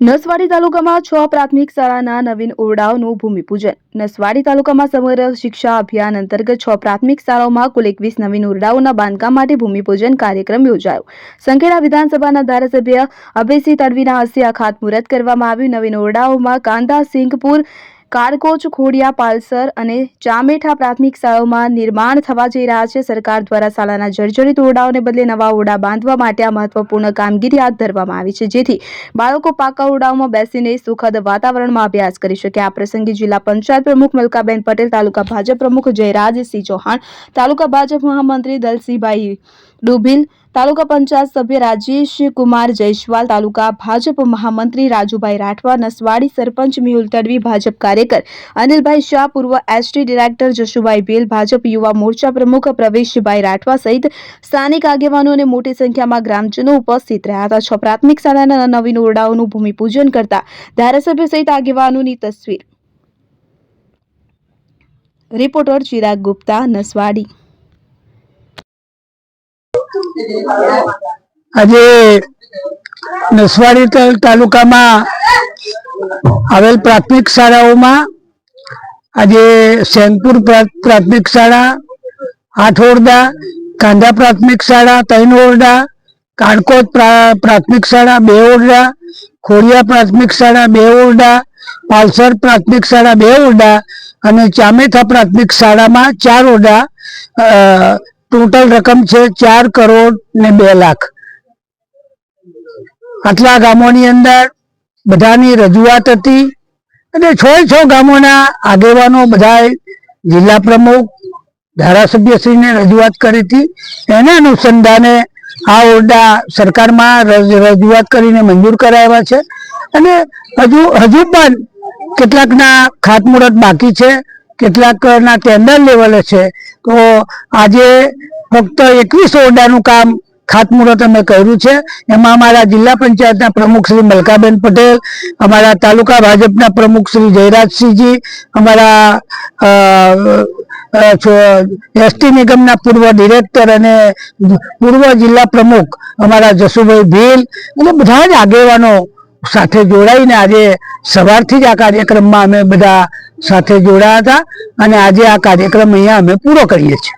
નસવાડી તાલુકામાં છ પ્રાથમિક શાળાના નવીન ઓરડાઓનું ભૂમિપૂજન. નસવાડી તાલુકામાં સમગ્ર શિક્ષા અભિયાન અંતર્ગત છ પ્રાથમિક શાળાઓમાં કુલ એકવીસ નવીન ઓરડાઓના બાંધકામ માટે ભૂમિપૂજન કાર્યક્રમ યોજાયો. સંખેડા વિધાનસભાના ધારાસભ્ય અભયસિંહ તડવીના હસ્તે ખાતમુહૂર્ત કરવામાં આવ્યું. નવીન ઓરડાઓમાં કાંદા સિંહપુર કારકોચ, ખોડિયા, પાલસર અને ચામેઠા પ્રાથમિક શાળાઓમાં નિર્માણ થવા જઈ રહ્યા છે. સરકાર દ્વારા શાળાના જર્જરિત ઓરડાઓને બદલે નવા ઓરડા બાંધવા માટે આ મહત્વપૂર્ણ કામગીરી હાથ ધરવામાં આવી છે. જેથી બાળકો પાકા ઓરડાઓમાં બેસીને સુખદ વાતાવરણમાં અભ્યાસ કરી શકે. આ પ્રસંગે જિલ્લા પંચાયત પ્રમુખ મલકાબેન પટેલ, તાલુકા ભાજપ પ્રમુખ જયરાજસિંહ ચૌહાણ, તાલુકા ભાજપ મહામંત્રી દલસીભાઈ ડુભીલ તાલુકા પંચાયત સભ્ય રાજેશ કુમાર જયસ્વાલ, તાલુકા ભાજપ મહામંત્રી રાજુભાઈ રાઠવા, નસવાડી સરપંચ મેહુલ તડવી, ભાજપ કાર્યકર અનિલભાઈ શાહ, પૂર્વ એસટી ડિરેક્ટર જશુભાઈ ભેલ, ભાજપ યુવા મોરચા પ્રમુખ પ્રવેશભાઈ રાઠવા સહિત સ્થાનિક આગેવાનો અને મોટી સંખ્યામાં ગ્રામજનો ઉપસ્થિત રહ્યા હતા. છ પ્રાથમિક શાળાના નવીન ઓરડાઓનું ભૂમિપૂજન કરતા ધારાસભ્ય સહિત આગેવાનોની તસવીર. રિપોર્ટર ચિરાગ ગુપ્તા, નસવાડી. આજે નસવાડી તાલુકામાં આવેલ પ્રાથમિક શાળાઓમાં આજે સેનપુર પ્રા- પ્રાથમિક શાળા આઠ ઓરડા કાંધા પ્રાથમિક શાળા ત્રણ ઓરડા કાણકોટ પ્રા- પ્રાથમિક શાળા બે ઓરડા ખોડિયા પ્રાથમિક શાળા બે ઓરડા પાલસર પ્રાથમિક શાળા બે ઓરડા અને ચામેથા પ્રાથમિક શાળામાં ચાર ઓરડા ટોટલ રકમ છે ચાર કરોડ ને બે લાખ. આટલા ગામોની અંદર બધાની રજૂઆત હતી અને છ છ ગામોના આગેવાનો બધા જિલ્લા પ્રમુખ, ધારાસભ્યશ્રીને રજૂઆત કરી હતી. એના અનુસંધાને આ ઓરડા સરકારમાં રજ- રજૂઆત કરીને મંજૂર કરાવ્યા છે. અને હજુ હજુ પણ કેટલાકના ખાતમુહૂર્ત બાકી છે. કેટલાકના ટેન્ડર લેવલે છે. તો આજે ફક્ત એકવીસ ઓરડાનું કામ ખાતમુહૂર્ત અમે કર્યું છે. એમાં અમારા જિલ્લા પંચાયતના પ્રમુખ શ્રી મલકાબેન પટેલ, અમારા તાલુકા ભાજપના પ્રમુખ શ્રી જયરાજસિંહજી, અમારા એસટી નિગમના પૂર્વ ડિરેક્ટર અને પૂર્વ જિલ્લા પ્રમુખ અમારા જસુભાઈ ભીલ અને બધા જ આગેવાનો સાથે જોડાઈને આજે સવારથી જ આ કાર્યક્રમમાં અમે બધા સાથે જોડાયા હતા અને આજે આ કાર્યક્રમ અહીંયા અમે પૂરો કરીએ છીએ.